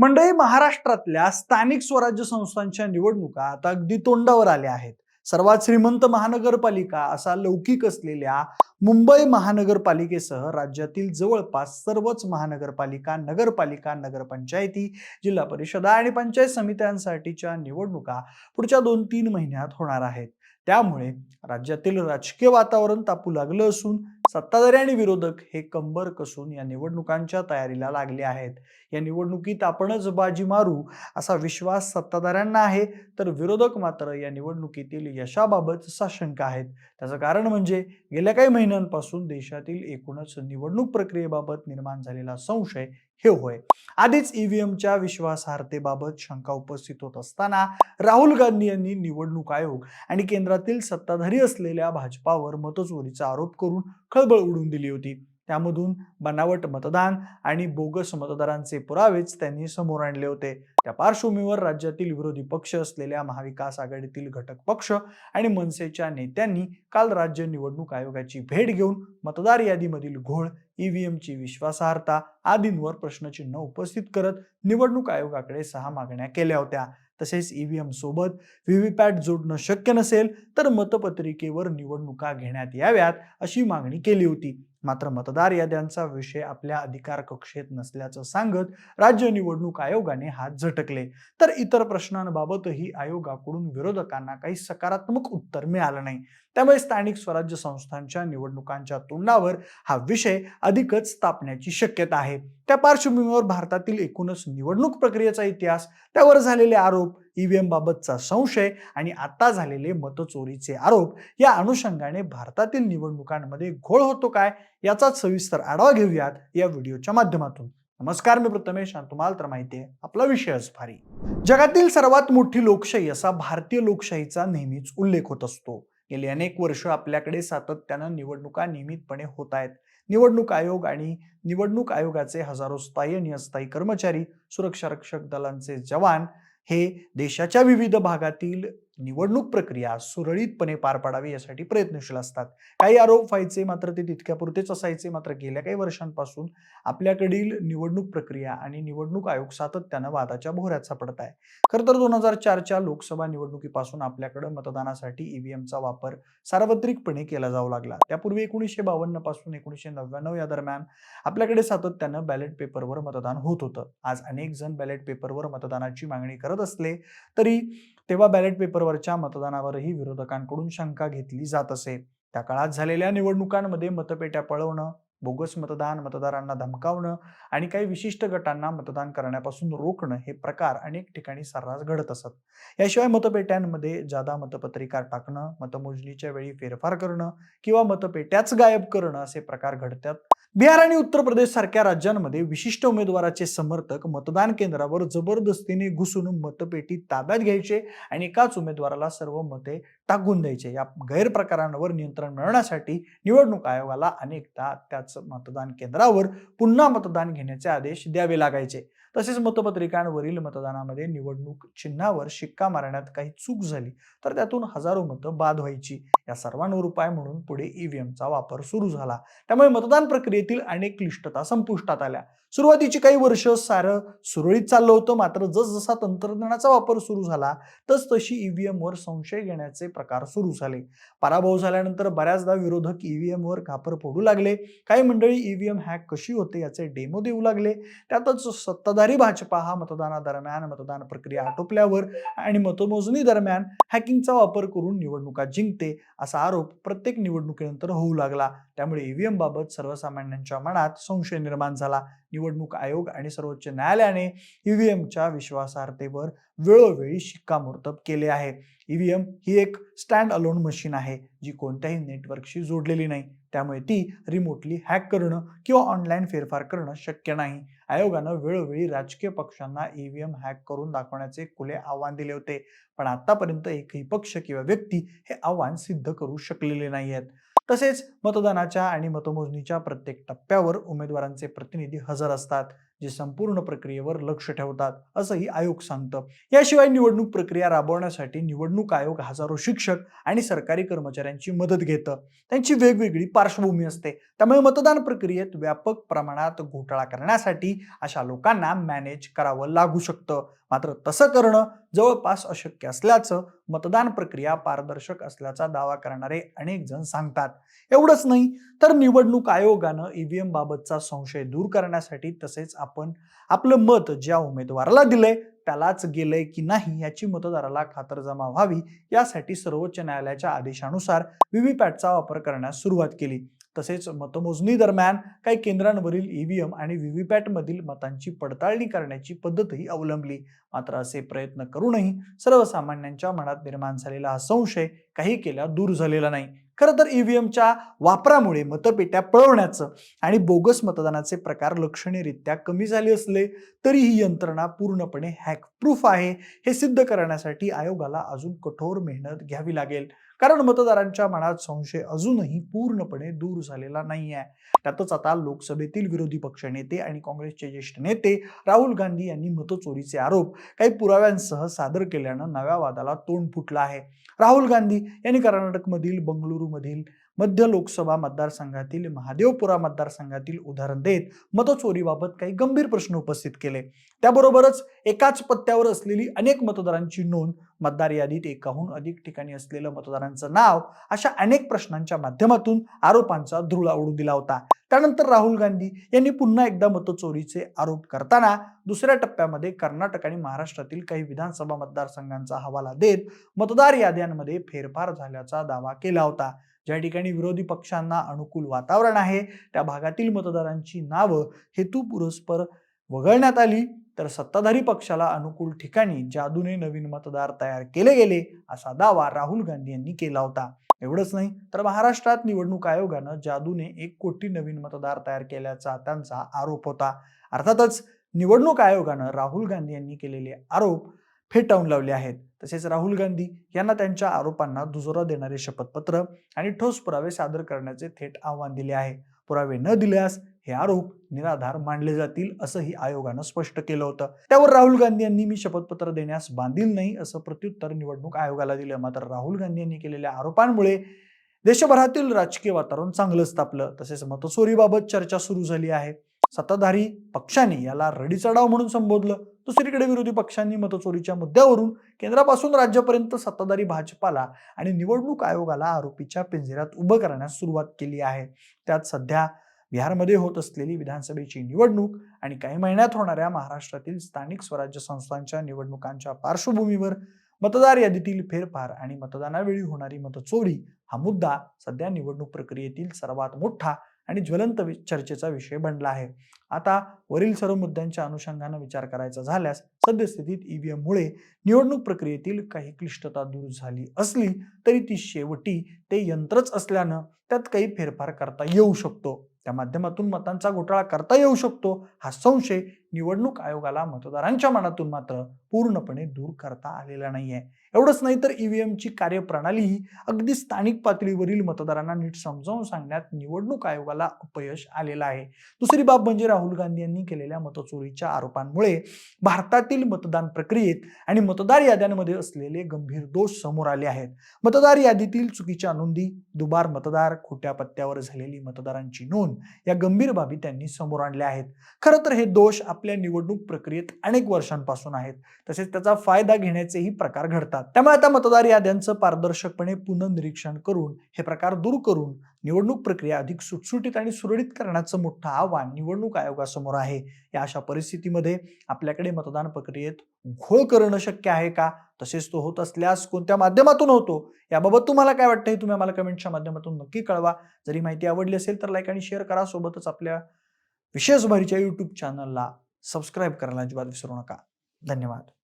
मंडळी महाराष्ट्रातल्या स्थानिक स्वराज्य संस्थांच्या निवडणुका आता अगदी तोंडावर आल्या आहेत. सर्वात श्रीमंत महानगरपालिका असा लौकिक असलेल्या मुंबई महानगरपालिकेसह राज्यातील जवळपास सर्वच महानगरपालिका नगरपालिका नगरपंचायती जिल्हा परिषदा आणि पंचायत समित्यांसाठीच्या निवडणुका पुढच्या दोन तीन महिन्यात होणार आहेत. त्यामुळे राज्यातील राजकीय वातावरण तापू लागलं असून सत्ताधारी आणि विरोधक हे कंबर कसून या निवडणुकांच्या तयारीला लागले आहेत. या निवडणुकीत आपणच बाजी मारू असा विश्वास सत्ताधाऱ्यांना आहे तर विरोधक मात्र या निवडणुकीतील यशाबाबत साशंक आहेत. त्याचं कारण म्हणजे गेल्या काही महिन्यांपासून देशातील एकूणच निवडणूक प्रक्रियेबाबत निर्माण झालेला संशय हे होय. आधीच ईव्हीएमच्या विश्वासार्हतेबाबत शंका उपस्थित होत असताना राहुल गांधी यांनी निवडणूक आयोग आणि केंद्रातील सत्ताधारी असलेल्या भाजपावर मतचोरीचा आरोप करून खळबळ उडून दिली होती. त्यामधून बनावट मतदान आणि बोगस मतदारांचे पुरावेच त्यांनी समोर आणले होते. त्या पार्श्वभूमीवर राज्यातील विरोधी पक्ष असलेल्या महाविकास आघाडीतील घटक पक्ष आणि मनसेच्या नेत्यांनी काल राज्य निवडणूक आयोगाची भेट घेऊन मतदार यादीमधील घोळ ईव्हीएमची विश्वासार्हता आदींवर प्रश्नचिन्ह उपस्थित करत निवडणूक आयोगाकडे सहा मागण्या केल्या होत्या. तसेच ईव्हीएम सोबत व्हीव्हीपॅट जोडणं शक्य नसेल तर मतपत्रिकेवर निवडणुका घेण्यात याव्यात अशी मागणी केली होती. मात्र मतदार याद्यांचा विषय आपल्या अधिकार कक्षेत नसल्याचं सांगत राज्य निवडणूक आयोगाने हात झटकले. तर इतर प्रश्नांबाबतही आयोगाकडून विरोधकांना काही सकारात्मक उत्तर मिळालं नाही. त्यामुळे स्थानिक स्वराज्य संस्थांच्या निवडणुकांच्या तोंडावर हा विषय अधिकच तापण्याची शक्यता आहे. त्या पार्श्वभूमीवर भारतातील एकूणच निवडणूक प्रक्रियेचा इतिहास त्यावर झालेले आरोप ईव्हीएम बाबतचा संशय आणि आता झालेले मतचोरीचे आरोप या अनुषंगाने भारतातील निवडणुकांमध्ये घोळ होतो काय याचाच सविस्तर आढावा घेऊयात या व्हिडिओच्या माध्यमातून. नमस्कार मी प्रथमेश आणि तुम्हाला तर माहिती आहे आपला विषयच भारी. जगातील सर्वात मोठी लोकशाही असा भारतीय लोकशाहीचा नेहमीच उल्लेख होत असतो. गेली अनेक वर्ष आपल्याकडे सातत्यानं निवडणुका नियमितपणे होत आहेत. निवडणूक आयोग आणि निवडणूक आयोगाचे हजारो स्थायी आणि अस्थायी कर्मचारी सुरक्षा रक्षक दलांचे जवान हे देशाच्या विविध भागातील निवडणूक प्रक्रिया सुरळीतपणे पार पाडावी यासाठी प्रयत्नशील असतात. काही आरोप व्हायचे मात्र ते तितक्यापुरतेच असायचे मात्र गेल्या काही वर्षांपासून आपल्याकडील निवडणूक प्रक्रिया आणि निवडणूक आयोग सातत्यानं वादाच्या भोऱ्यात सापडत आहे. खरं तर दोन हजार चारच्या लोकसभा निवडणुकीपासून आपल्याकडे मतदानासाठी ईव्हीएमचा वापर सार्वत्रिकपणे केला जाऊ लागला. त्यापूर्वी एकोणीसशे बावन्नपासून एकोणीसशे नव्याण्णव या दरम्यान आपल्याकडे सातत्यानं बॅलेट पेपरवर मतदान होत होतं. आज अनेक जण बॅलेट पेपरवर मतदानाची मागणी करत असले तरी तेव्हा बॅलेट पेपरवरच्या मतदानावरही विरोधकांकडून शंका घेतली जात असे. त्या काळात झालेल्या निवडणुकांमध्ये मतपेट्या पळवणं बोगस मतदान मतदारांना धमकावणं आणि काही विशिष्ट गटांना मतदान करण्यापासून रोखणं हे प्रकार अनेक ठिकाणी सर्रास घडत असत. याशिवाय मतपेट्यांमध्ये जादा मतपत्रिका टाकणं मतमोजणीच्या वेळी फेरफार करणं किंवा मतपेट्याच गायब करणं असे प्रकार घडतात. बिहार आणि उत्तर प्रदेश सारख्या राज्यांमध्ये विशिष्ट उमेदवाराचे समर्थक मतदान केंद्रावर जबरदस्तीने घुसून मतपेटी ताब्यात घ्यायचे आणि एकाच उमेदवाराला सर्व मते टाकून द्यायचे. या गैरप्रकारांवर नियंत्रण मिळवण्यासाठी निवडणूक आयोगाला अनेकदा त्याच मतदान केंद्रावर पुन्हा मतदान घेण्याचे आदेश द्यावे लागायचे. तसेच मतपत्रिकांवरील मतदानामध्ये निवडणूक चिन्हावर शिक्का मारण्यात काही चूक झाली तर त्यातून हजारो मतं बाद व्हायची. या सर्वांवर उपाय म्हणून पुढे ईव्हीएमचा वापर सुरू झाला. त्यामुळे मतदान प्रक्रियेतील अनेक क्लिष्टता संपुष्टात आल्या. सुरुवातीची काही वर्ष सारं सुरळीत चाललं होतं. मात्र जसजसा तंत्रज्ञानाचा वापर सुरू झाला तस तशी ईव्हीएमवर संशय घेण्याचे प्रकार सुरू झाले. पराभव झाल्यानंतर बऱ्याचदा विरोधक ईव्हीएमवर घापर फोडू लागले. काही मंडळी ईव्हीएम हॅक कशी होते याचे डेमो देऊ लागले. त्यातच सत्ताधारी भाजपा हा मतदानादरम्यान मतदान प्रक्रिया आटोपल्यावर आणि मतमोजणी दरम्यान हॅकिंगचा वापर करून निवडणुका जिंकते असा आरोप प्रत्येक निवडणुकीनंतर होऊ लागला. त्यामुळे ईव्हीएम बाबत सर्वसामान्यांच्या मनात संशय निर्माण झाला. निवडणूक आयोग आणि सर्वोच्च न्यायालयाने ईव्हीएमच्या विश्वासार्हतेवर वेळोवेळी शिक्कामोर्तब केले आहे. ईव्हीएम ही एक स्टँड अलोन मशीन आहे जी कोणत्याही नेटवर्कशी जोडलेली नाही. त्यामुळे ती रिमोटली हॅक करणं किंवा ऑनलाईन फेरफार करणं शक्य नाही. आयोगानं वेळोवेळी राजकीय पक्षांना ईव्हीएम हॅक करून दाखवण्याचे खुले आव्हान दिले होते. पण आतापर्यंत एकही पक्ष किंवा व्यक्ती हे आव्हान सिद्ध करू शकलेले नाही आहेत तसेच मतदानाच्या आणि मतमोजणीच्या प्रत्येक टप्प्यावर उमेदवारांचे प्रतिनिधी हजर असतात जे संपूर्ण प्रक्रियेवर लक्ष ठेवतात असंही आयोग सांगतं. याशिवाय निवडणूक प्रक्रिया राबवण्यासाठी निवडणूक आयोग हजारो शिक्षक आणि सरकारी कर्मचाऱ्यांची मदत घेतं. त्यांची वेगवेगळी पार्श्वभूमी असते. त्यामुळे मतदान प्रक्रियेत व्यापक प्रमाणात घोटाळा करण्यासाठी अशा लोकांना मॅनेज करावं लागू शकतं. मात्र तसं करणं जवळपास अशक्य असल्याचं मतदान प्रक्रिया पारदर्शक असल्याचा दावा करणारे अनेक जण सांगतात. एवढंच नाही तर निवडणूक आयोगानं ईव्हीएम बाबतचा संशय दूर करण्यासाठी तसेच आपण आपलं मत ज्या उमेदवाराला दिलंय त्यालाच गेलंय की नाही याची मतदाराला खातरजमा व्हावी यासाठी सर्वोच्च न्यायालयाच्या आदेशानुसार व्हीव्हीपॅटचा वापर करण्यास सुरुवात केली. तसेच मतमोजणी दरम्यान काही केंद्रांवरील ईव्हीएम आणि व्हीव्हीपॅट मधील मतांची पडताळणी करण्याची पद्धतही अवलंबली. मात्र असे प्रयत्न करूनही सर्वसामान्यांच्या मनात निर्माण झालेला हा संशय काही केला दूर झालेला नाही. खरं तर ईव्हीएमच्या वापरामुळे मतपेट्या पळवण्याचं आणि बोगस मतदानाचे प्रकार लक्षणीयरित्या कमी झाले असले तरी ही यंत्रणा पूर्णपणे हॅक प्रूफ आहे. हे सिद्ध करण्यासाठी आयोगाला अजून कठोर मेहनत घ्यावी लागेल. कारण मतदारांच्या मनात संशय अजूनही पूर्णपणे दूर झालेला नाही आहे त्यातच आता लोकसभेतील विरोधी पक्षनेते आणि काँग्रेसचे ज्येष्ठ नेते राहुल गांधी यांनी मतचोरीचे आरोप काही पुराव्यांसह सादर केल्यानं नव्या वादाला तोंड फुटलं आहे. राहुल गांधी यांनी कर्नाटकमधील बंगळुरूमधील मध्य लोकसभा मतदारसंघातील महादेवपुरा मतदारसंघातील उदाहरण देत मतचोरीबाबत काही गंभीर प्रश्न उपस्थित केले. त्याबरोबरच एकाच पत्त्यावर असलेली अनेक मतदारांची नोंद मतदार यादीत एकाहून अधिक ठिकाणी असलेलं मतदारांचं नाव अशा अनेक प्रश्नांच्या माध्यमातून आरोपांचा धुळा उडू दिला होता. त्यानंतर राहुल गांधी यांनी पुन्हा एकदा मतचोरीचे आरोप करताना दुसऱ्या टप्प्यामध्ये कर्नाटक आणि महाराष्ट्रातील काही विधानसभा मतदारसंघांचा हवाला देत मतदार याद्यांमध्ये फेरफार झाल्याचा दावा केला होता. ज्या ठिकाणी विरोधी पक्षांना अनुकूल वातावरण आहे त्या भागातील मतदारांची नावं हेतुपुरस्पर वगळण्यात आली तर सत्ताधारी पक्षाला अनुकूल ठिकाणी जादूने नवीन मतदार तयार केले गेले असा दावा राहुल गांधी यांनी केला होता. एवढंच नाही तर महाराष्ट्रात निवडणूक आयोगानं जादूने एक कोटी नवीन मतदार तयार केल्याचा त्यांचा आरोप होता. अर्थातच निवडणूक आयोगानं राहुल गांधी यांनी केलेले आरोप फेटाळून लावले आहेत. तसेच राहुल गांधी यांना त्यांच्या आरोपांना दुजोरा देणारे शपथपत्र आणि ठोस पुरावे सादर करण्याचे थेट आव्हान दिले आहे. पुरावे न दिल्यास हे आरोप निराधार मानले जातील असंही आयोगानं स्पष्ट केलं होतं. त्यावर राहुल गांधी यांनी मी शपथपत्र देण्यास बांधील नाही असं प्रत्युत्तर निवडणूक आयोगाला दिलं. मात्र राहुल गांधी यांनी केलेल्या आरोपांमुळे देशभरातील राजकीय वातावरण चांगलंच तापलं तसेच मतचोरीबाबत चर्चा सुरू झाली आहे. सत्ताधारी पक्षाने याला रडीचढाव म्हणून संबोधलं. दुसरीकडे विरोधी पक्षांनी मतचोरीच्या मुद्द्यावरून केंद्रापासून राज्यापर्यंत सत्ताधारी भाजपाला आणि निवडणूक आयोगाला आरोपीच्या पिंजऱ्यात उभं करण्यास सुरुवात केली आहे. त्यात सध्या बिहारमध्ये होत असलेली विधानसभेची निवडणूक आणि काही महिन्यात होणाऱ्या महाराष्ट्रातील स्थानिक स्वराज्य संस्थांच्या निवडणुकांच्या पार्श्वभूमीवर मतदार यादीतील फेरफार आणि मतदानावेळी होणारी मतचोरी हा मुद्दा सध्या निवडणूक प्रक्रियेतील सर्वात मोठा आणि ज्वलंत चर्चेचा विषय बनला आहे. आता वरील सर्व मुद्द्यांच्या अनुषंगानं विचार करायचा झाल्यास सद्यस्थितीत ईव्हीएममुळे निवडणूक प्रक्रियेतील काही क्लिष्टता दूर झाली असली तरी ती शेवटी ते यंत्रच असल्यानं त्यात काही फेरफार करता येऊ शकतो. त्या माध्यमातून मतांचा घोटाळा करता येऊ शकतो. हा संशय निवडणूक आयोगाला मतदारांच्या मनातून मात्र पूर्णपणे दूर करता आलेला नाहीये. एवढंच नाही तर ईव्हीएमची कार्यप्रणाली ही अगदी स्थानिक पातळीवरील मतदारांना नीट समजावून सांगण्यात निवडणूक आयोगाला अपयश आलेलं आहे. दुसरी बाब म्हणजे राहुल गांधी यांनी केलेल्या मतचोरीच्या आरोपांमुळे भारतातील मतदान प्रक्रियेत आणि मतदार याद्यांमध्ये असलेले गंभीर दोष समोर आले आहेत. मतदार यादीतील चुकीच्या नोंदी दुबार मतदार खोट्या पत्त्यावर झालेली मतदारांची नोंद या गंभीर बाबी त्यांनी समोर आणल्या आहेत. खरं तर हे दोष आपल्या निवडणूक प्रक्रियेत अनेक वर्षांपासून आहेत. तसेच त्याचा फायदा घेण्याचेही प्रकार घडतात. त्यामुळे आता मतदार याद्यांचं पारदर्शकपणे पुनर्निरीक्षण करून हे प्रकार दूर करून निवडणूक प्रक्रिया अधिक सुटसुटीत आणि सुरळीत करण्याचं मोठं आव्हान निवडणूक आयोगासमोर आहे. या अशा परिस्थितीमध्ये आपल्याकडे मतदान प्रक्रियेत घोळ करणं शक्य आहे का? तसेच तो होत असल्यास कोणत्या माध्यमातून होतो? याबाबत तुम्हाला काय वाटतं हे तुम्ही आम्हाला कमेंटच्या माध्यमातून नक्की कळवा. जरी माहिती आवडली असेल तर लाईक आणि शेअर करा. सोबतच आपल्या विशेष भरीच्या यूट्यूब चॅनलला सबस्क्राईब करायला अजिबात विसरू नका. धन्यवाद.